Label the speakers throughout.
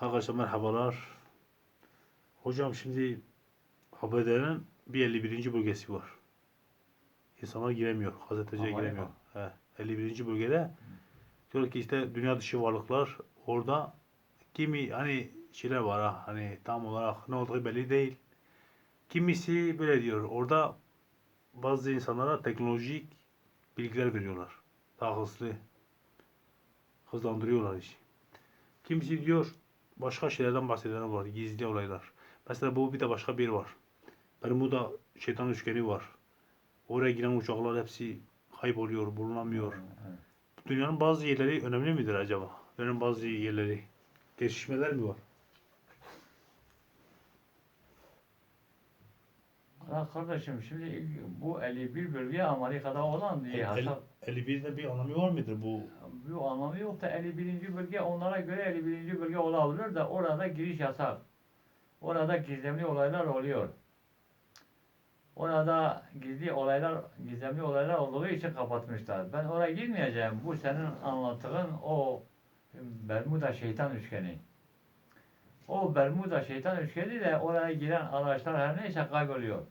Speaker 1: Arkadaşlar merhabalar. Hocam şimdi ABD'nin bir 51. bölgesi var. İnsanlar giremiyor. Gazeteciye giremiyor. He, 51. bölgede diyor ki işte dünya dışı varlıklar orada kimi hani şeyler var ha hani tam olarak ne olduğu belli değil. Kimisi böyle diyor. Orada bazı insanlara teknolojik bilgiler veriyorlar. Daha hızlı hızlandırıyorlar işi. Kimisi diyor başka şeylerden bahseden var. Gizli olaylar. Mesela bu bir de başka bir var. Bermuda şeytan üçgeni var. Oraya giren uçaklar hepsi kayboluyor, bulunamıyor. Dünyanın bazı yerleri önemli midir acaba? Dünyanın bazı yerleri. Gelişmeler mi var?
Speaker 2: Ya kardeşim şimdi bu 51 bölge Amerika'da olan diye hasap
Speaker 1: 51'de bir anlamı var mıdır bu?
Speaker 2: Bu anlamı yok da 51. bölge onlara göre 51. bölge olabilir de orada giriş yasak. Orada gizemli olaylar oluyor. Orada gizli olaylar, gizemli olaylar olduğu için kapatmışlar. Ben oraya girmeyeceğim. Bu senin anlattığın o Bermuda şeytan üçgeni. O Bermuda şeytan üçgeni de oraya giren araçlar her neyse kayboluyor.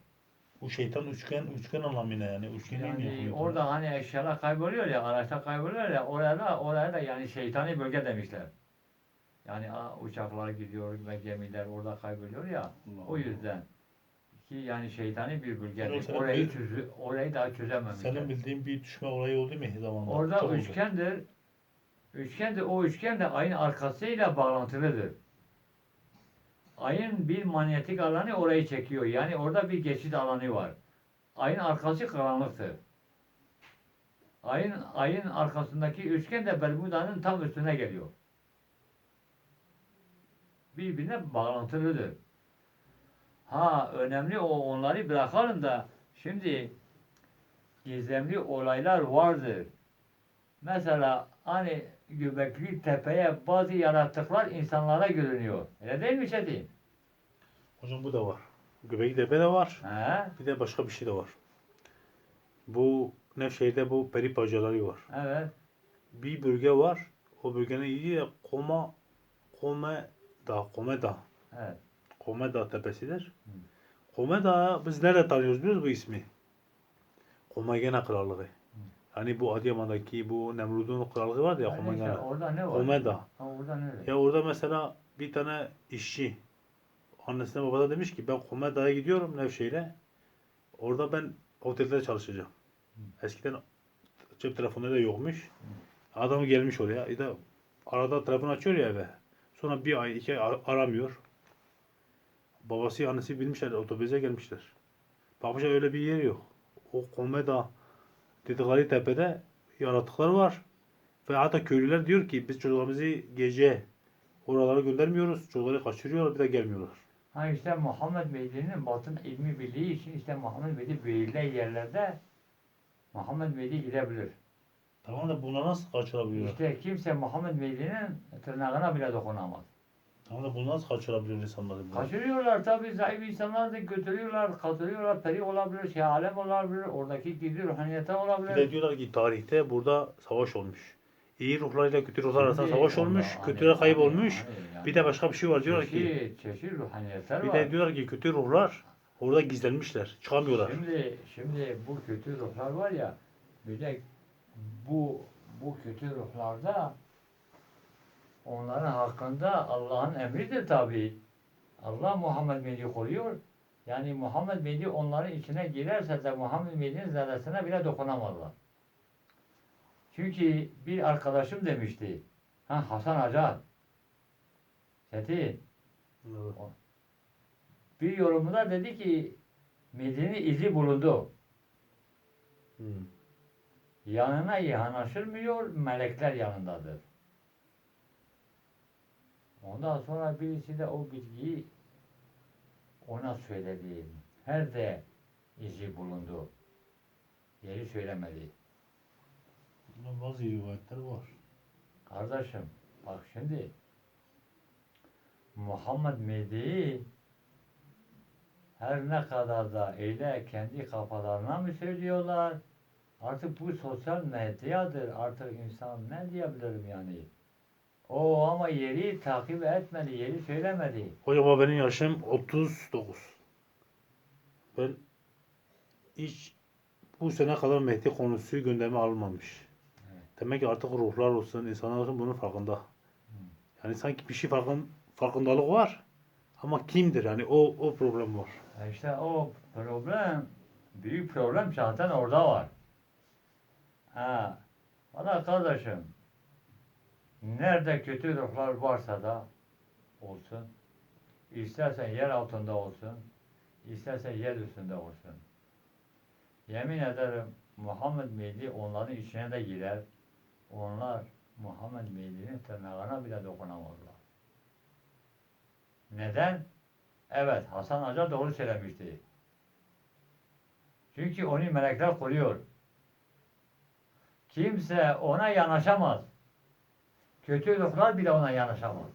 Speaker 1: Bu şeytan üçgen üçgen anlamı ne yani? Üçgeni mi
Speaker 2: Yani
Speaker 1: yapıyor?
Speaker 2: orada hani eşyalar kayboluyor ya, araçlar kayboluyor ya, oraya da, oraya da yani şeytani bölge demişler. Yani a, uçaklar gidiyor ve gemiler orada kayboluyor ya,
Speaker 1: Allah
Speaker 2: o yüzden. Ki yani şeytani bir bölgedir.
Speaker 1: Senin
Speaker 2: Orayı,
Speaker 1: bir-
Speaker 2: çözü, orayı daha çözememişler.
Speaker 1: Senin bildiğin bir düşme olayı oldu mu zamanında?
Speaker 2: Orada
Speaker 1: Çok oldu.
Speaker 2: üçgendir. Üçgendir. O üçgen de ayın arkasıyla bağlantılıdır. Ayın bir manyetik alanı orayı çekiyor. Yani orada bir geçit alanı var. Ayın arkası karanlıktır. Ayın ayın arkasındaki üçgen de Bermuda'nın tam üstüne geliyor. Birbirine bağlantılıdır. Ha önemli o onları bırakalım da şimdi gizemli olaylar vardır. Mesela hani Göbekli Tepe'ye bazı yaratıklar insanlara görünüyor. Öyle değil mi Çetin?
Speaker 1: Hocam bu da var. Göbektepe de var.
Speaker 2: He?
Speaker 1: Bir de başka bir şey de var. Bu Nevşehir'de bu peri bacaları var.
Speaker 2: Evet.
Speaker 1: Bir bölge var. O bölgenin iyi de Koma Kome Dağ, Kome Dağ.
Speaker 2: Evet.
Speaker 1: Kome Dağ tepesidir.
Speaker 2: Hı.
Speaker 1: Kome Dağ biz nerede tanıyoruz biliyor musunuz bu ismi? Komagena Krallığı. Hani bu Adıyaman'daki bu Nemrud'un krallığı var ya Komagena.
Speaker 2: orada ne var?
Speaker 1: Kome Dağ.
Speaker 2: Ha, orada ne?
Speaker 1: Ya orada mesela bir tane işçi annesine babada demiş ki ben Kome Dağ'a gidiyorum Nevşehir'e. Orada ben otelde çalışacağım. Eskiden cep telefonları da yokmuş. Adam gelmiş oraya. Bir de arada telefon açıyor ya eve. Sonra bir ay iki ay ar- aramıyor. Babası annesi bilmişler otobüse gelmişler. Bakmışlar öyle bir yer yok. O Kome Dağ dedikleri tepede yaratıklar var. Ve hatta köylüler diyor ki biz çocuklarımızı gece oralara göndermiyoruz. Çocukları kaçırıyorlar bir de gelmiyorlar.
Speaker 2: Ha işte Muhammed Mehdi'nin batın ilmi bildiği için işte Muhammed Mehdi böyle yerlerde Muhammed Mehdi gidebilir.
Speaker 1: Tamam da buna nasıl kaçırabiliyorlar?
Speaker 2: İşte kimse Muhammed Mehdi'nin tırnağına bile dokunamaz.
Speaker 1: Tamam da bunu nasıl kaçırabiliyor insanları? bunlar?
Speaker 2: Kaçırıyorlar tabii zayıf insanlar da götürüyorlar, katılıyorlar, peri olabilir, şey alem olabilir, oradaki gizli ruhaniyete
Speaker 1: Bir
Speaker 2: olabilir.
Speaker 1: de diyorlar ki tarihte burada savaş olmuş. İyi ruhlarıyla kötü ruhlar arasında savaş olmuş. Kötüler kayıp olmuş.
Speaker 2: yani
Speaker 1: Bir de başka bir şey var diyorlar ki. Bir de diyorlar ki kötü ruhlar orada gizlenmişler. Çıkamıyorlar.
Speaker 2: Şimdi, şimdi bu kötü ruhlar var ya, bir de bu bu kötü ruhlarda onların hakkında Allah'ın emridir tabi. Allah Muhammed Mehdi koruyor. Yani Muhammed Mehdi onların içine girerse de Muhammed Mehdi'nin zerresine bile dokunamazlar. Çünkü bir arkadaşım demişti. Ha Hasan Acar. Çetin.
Speaker 1: Evet.
Speaker 2: Bir yorumunda dedi ki Mehdi'nin izi bulundu.
Speaker 1: Hmm.
Speaker 2: Yanına yanaşılmıyor, melekler yanındadır. Ondan sonra birisi de o bilgiyi ona söyledi. Her de izi bulundu. Yeri söylemedi.
Speaker 1: Ama Bazı rivayetler var.
Speaker 2: Kardeşim bak şimdi Muhammed Mehdi her ne kadar da öyle kendi kafalarına mı söylüyorlar? Artık bu sosyal medyadır. Artık insan ne diyebilirim yani? O ama yeri takip etmedi, yeri söylemedi.
Speaker 1: Hocam benim yaşım 39. Ben hiç bu sene kadar Mehdi konusu gündeme alınmamış. Demek ki artık ruhlar olsun, insanlar olsun bunun farkında. Yani sanki bir şey farkın, farkındalık var. Ama kimdir? Yani o o problem var.
Speaker 2: E İşte o problem, büyük problem zaten orada var. Ha, valla kardeşim, nerede kötü ruhlar varsa da olsun, istersen yer altında olsun, istersen yer üstünde olsun. Yemin ederim Muhammed Mehdi onların içine de girer. Onlar Muhammed Mehdi'nin tırnağına bile dokunamazlar. Neden? Evet, Hasan Hoca doğru söylemişti. Çünkü onu melekler koruyor. Kimse ona yanaşamaz. Kötü ruhlar bile ona yanaşamaz.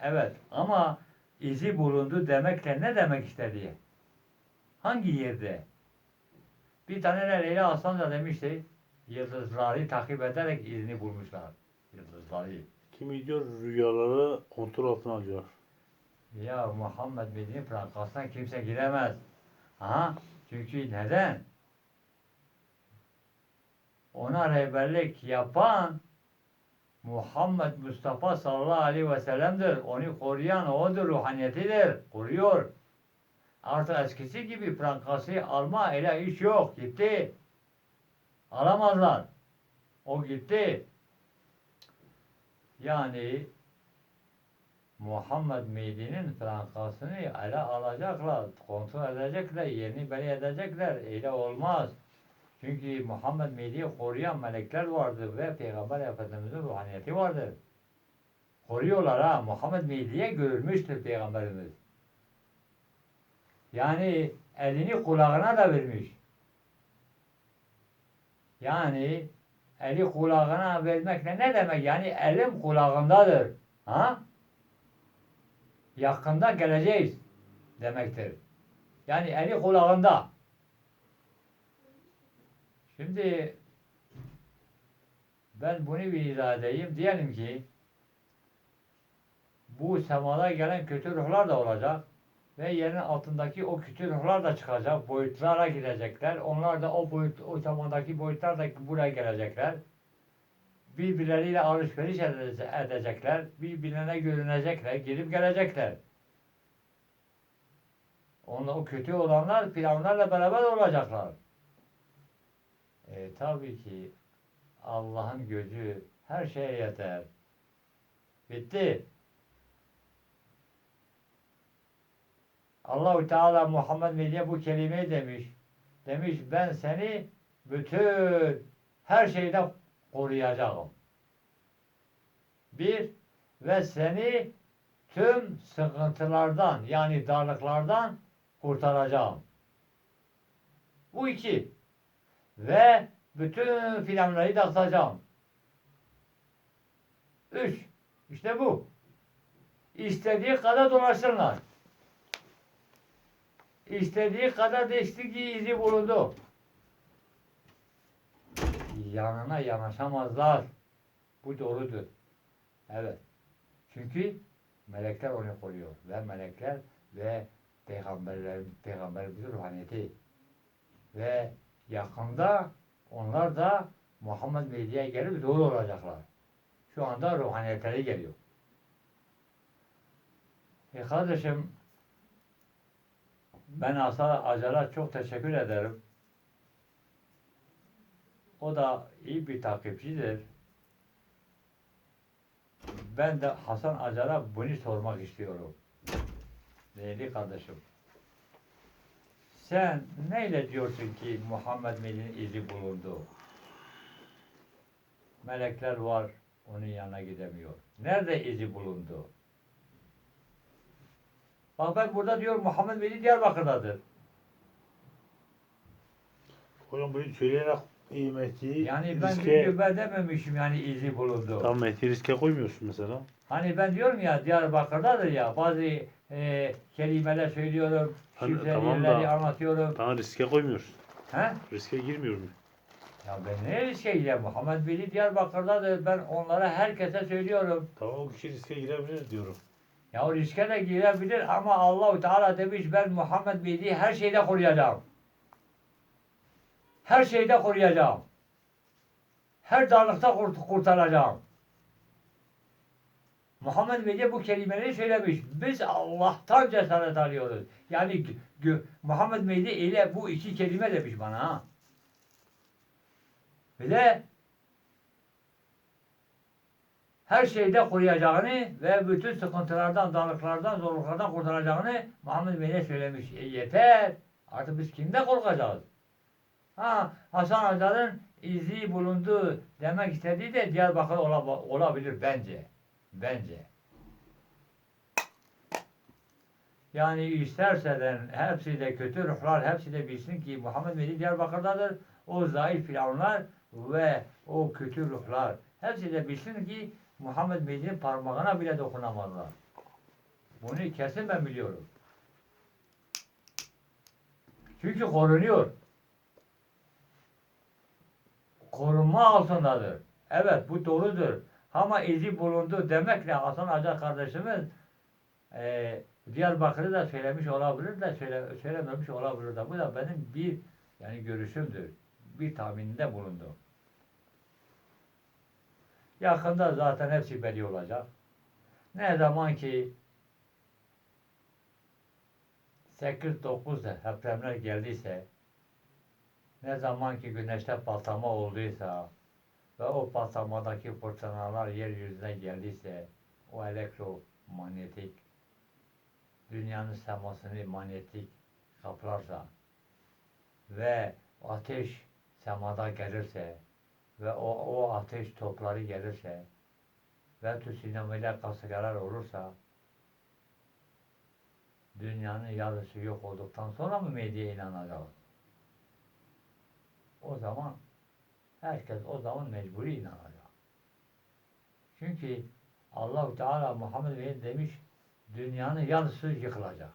Speaker 2: Evet ama izi bulundu demekle ne demek istedi? Hangi yerde? Bir tane Leyla Aslan da demişti. Yıldızları takip ederek izini bulmuşlar. Yıldızları.
Speaker 1: Kimi diyor rüyaları kontrol altına alıyor.
Speaker 2: Ya Muhammed Medine'nin frankasına kimse giremez. Ha? Çünkü neden? Ona rehberlik yapan Muhammed Mustafa sallallahu aleyhi ve sellem'dir. Onu koruyan odur, ruhaniyetidir. Koruyor. Artık eskisi gibi frankası alma ele iş yok. Gitti. Alamazlar. O gitti. Yani Muhammed Mehdi'nin frankasını ele alacaklar, kontrol edecekler, yerini belli edecekler. Öyle olmaz. Çünkü Muhammed Mehdi'yi koruyan melekler vardır ve Peygamber Efendimiz'in ruhaniyeti vardır. Koruyorlar ha. Muhammed Mehdi'ye görülmüştür Peygamberimiz. Yani elini kulağına da vermiş. Yani eli kulağına vermek ne, ne demek? Yani elim kulağındadır. Ha? yakında geleceğiz demektir. Yani eli kulağında. Şimdi ben bunu bir izah edeyim. Diyelim ki bu semada gelen kötü ruhlar da olacak ve yerin altındaki o kötü ruhlar da çıkacak. Boyutlara girecekler. Onlar da o boyut, o semadaki boyutlar da buraya gelecekler. Birbirleriyle alışveriş ede- edecekler. Birbirlerine görünecekler. Gelip gelecekler. Onlar, o kötü olanlar firavunlarla beraber olacaklar. E, tabii ki Allah'ın gözü her şeye yeter. Bitti. Allahu Teala Muhammed Medi'ye bu kelimeyi demiş. Demiş ben seni bütün her şeyden koruyacağım. Bir ve seni tüm sıkıntılardan yani darlıklardan kurtaracağım. Bu iki. Ve bütün filanları da. Üç. İşte bu. İstediği kadar dolaşsınlar. İstediği kadar değiştiği izi bulundu. Yanına yanaşamazlar. Bu doğrudur. Evet. Çünkü melekler onu koruyor. Ve melekler ve peygamberler, peygamberimizin ruhaniyeti. Ve yakında onlar da Muhammed Mehdi'ye gelip doğru olacaklar. Şu anda ruhaniyetleri geliyor. E kardeşim ben Hasan Acar'a çok teşekkür ederim. O da iyi bir takipçidir. Ben de Hasan Acar'a bunu sormak istiyorum. Değerli kardeşim. Sen neyle diyorsun ki Muhammed Mehdi'nin izi bulundu? Melekler var, onun yanına gidemiyor. Nerede izi bulundu? Bak ben burada diyor Muhammed Mehdi Diyarbakır'dadır.
Speaker 1: Hocam bunu söyleyerek iyi Mehdi'yi
Speaker 2: Yani ben
Speaker 1: riske...
Speaker 2: ben dememişim yani izi bulundu.
Speaker 1: Tam Mehdi'yi riske koymuyorsun mesela.
Speaker 2: Hani ben diyorum ya Diyarbakır'dadır ya bazı e, kelimeler söylüyorum,
Speaker 1: Hani tamam da-
Speaker 2: anlatıyorum.
Speaker 1: Tamam riske koymuyorsun.
Speaker 2: He?
Speaker 1: Riske girmiyorum.
Speaker 2: Ya ben ne riske gireyim? Muhammed Veli Diyarbakır'dadır. Ben onlara herkese söylüyorum.
Speaker 1: Tamam o kişi riske girebilir diyorum.
Speaker 2: Ya riske de girebilir ama Allahu Teala demiş ben Muhammed Veli'yi her şeyde koruyacağım. Her şeyde koruyacağım. Her darlıkta kurt- kurtaracağım. Muhammed Veli bu kelimeleri söylemiş. Biz Allah'tan cesaret alıyoruz. Yani Muhammed Veli ile bu iki kelime demiş bana ha. Ve de her şeyde koruyacağını ve bütün sıkıntılardan, darlıklardan, zorluklardan kurtaracağını Muhammed Bey'e söylemiş. E yeter. Artık biz kimde korkacağız? Ha, Hasan Hoca'nın izi bulundu demek istediği de Diyarbakır ola- olabilir bence. Bence. Yani isterseler hepsi de kötü ruhlar hepsi de bilsin ki Muhammed Veli Diyarbakır'dadır. O zayıf firavunlar ve o kötü ruhlar hepsi de bilsin ki Muhammed Veli'nin parmağına bile dokunamazlar. Bunu kesin ben biliyorum. Çünkü korunuyor. Korunma altındadır. Evet bu doğrudur. Ama izi bulundu demekle Hasan Acar kardeşimiz eee Diyarbakır'ı da söylemiş olabilir de söyle, söylememiş olabilir de. Bu da benim bir yani görüşümdür. Bir tahmininde bulundum. Yakında zaten hepsi belli olacak. Ne zaman ki 8-9 depremler geldiyse ne zaman ki güneşte patlama olduysa ve o patlamadaki fırtınalar yeryüzüne geldiyse o elektromanyetik dünyanın semasını manyetik kaplarsa ve ateş semada gelirse ve o, o ateş topları gelirse ve tsunamiler kasırgalar olursa dünyanın yarısı yok olduktan sonra mı medyaya inanacağız? O zaman herkes o zaman mecburi inanacak. Çünkü Allahu Teala Muhammed Bey demiş dünyanın yarısı yıkılacak.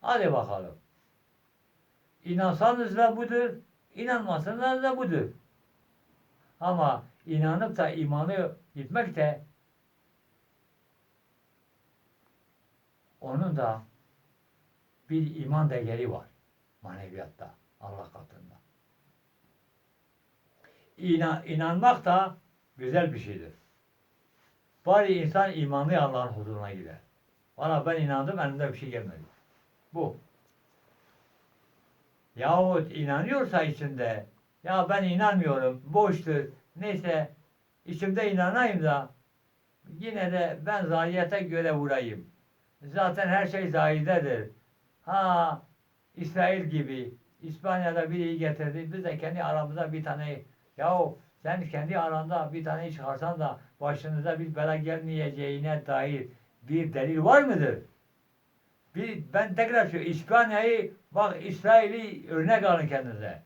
Speaker 2: Hadi bakalım. İnansanız da budur, inanmasanız da budur. Ama inanıp da imanı gitmek de onun da bir iman değeri var maneviyatta, Allah katında. İna, inanmak da güzel bir şeydir. Bari insan imanlı Allah'ın huzuruna gider. Valla ben inandım elimde bir şey gelmedi. Bu. Yahut inanıyorsa içinde ya ben inanmıyorum, boştur, neyse içimde inanayım da yine de ben zahiyete göre vurayım. Zaten her şey zahidedir. Ha İsrail gibi İspanya'da biri getirdi. Biz de kendi aramızda bir tane yahu sen kendi aranda bir tane çıkarsan da başınıza bir bela gelmeyeceğine dair bir delil var mıdır? Bir, ben tekrar söylüyorum. İspanya'yı bak İsrail'i örnek alın kendinize.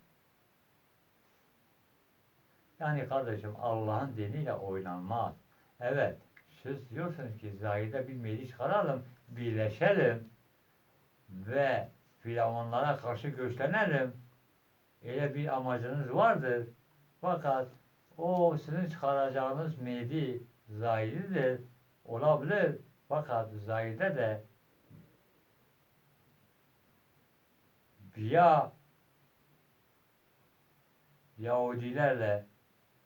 Speaker 2: Yani kardeşim Allah'ın diniyle oynanmaz. Evet siz diyorsunuz ki zahide bir meclis çıkaralım, birleşelim ve firavunlara karşı gösterelim. Öyle bir amacınız vardır. Fakat o sizin çıkaracağınız meydi zahididir. Olabilir. Fakat zahide de ya Yahudilerle,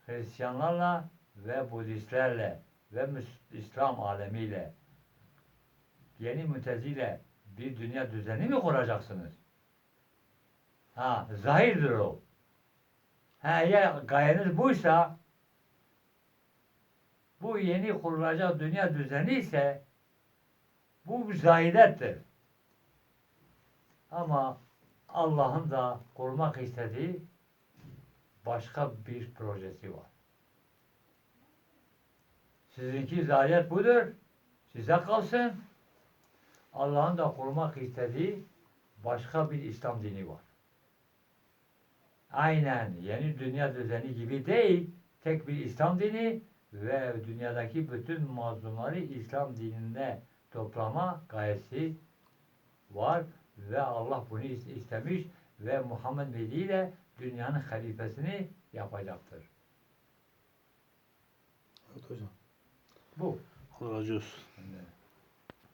Speaker 2: Hristiyanlarla ve Budistlerle ve İslam alemiyle yeni müteziyle bir dünya düzeni mi kuracaksınız? Ha, zahirdir o. Ha, eğer gayeniz buysa bu yeni kurulacak dünya düzeni ise bu bir zahidettir. Ama Allah'ın da kurmak istediği başka bir projesi var. Sizinki zayiat budur. Size kalsın. Allah'ın da kurmak istediği başka bir İslam dini var. Aynen yeni dünya düzeni gibi değil, tek bir İslam dini ve dünyadaki bütün mazlumları İslam dininde toplama gayesi var ve Allah bunu is- istemiş ve Muhammed Veli ile dünyanın halifesini yapacaktır.
Speaker 1: Evet hocam.
Speaker 2: Bu.
Speaker 1: Allah razı olsun.
Speaker 2: Yani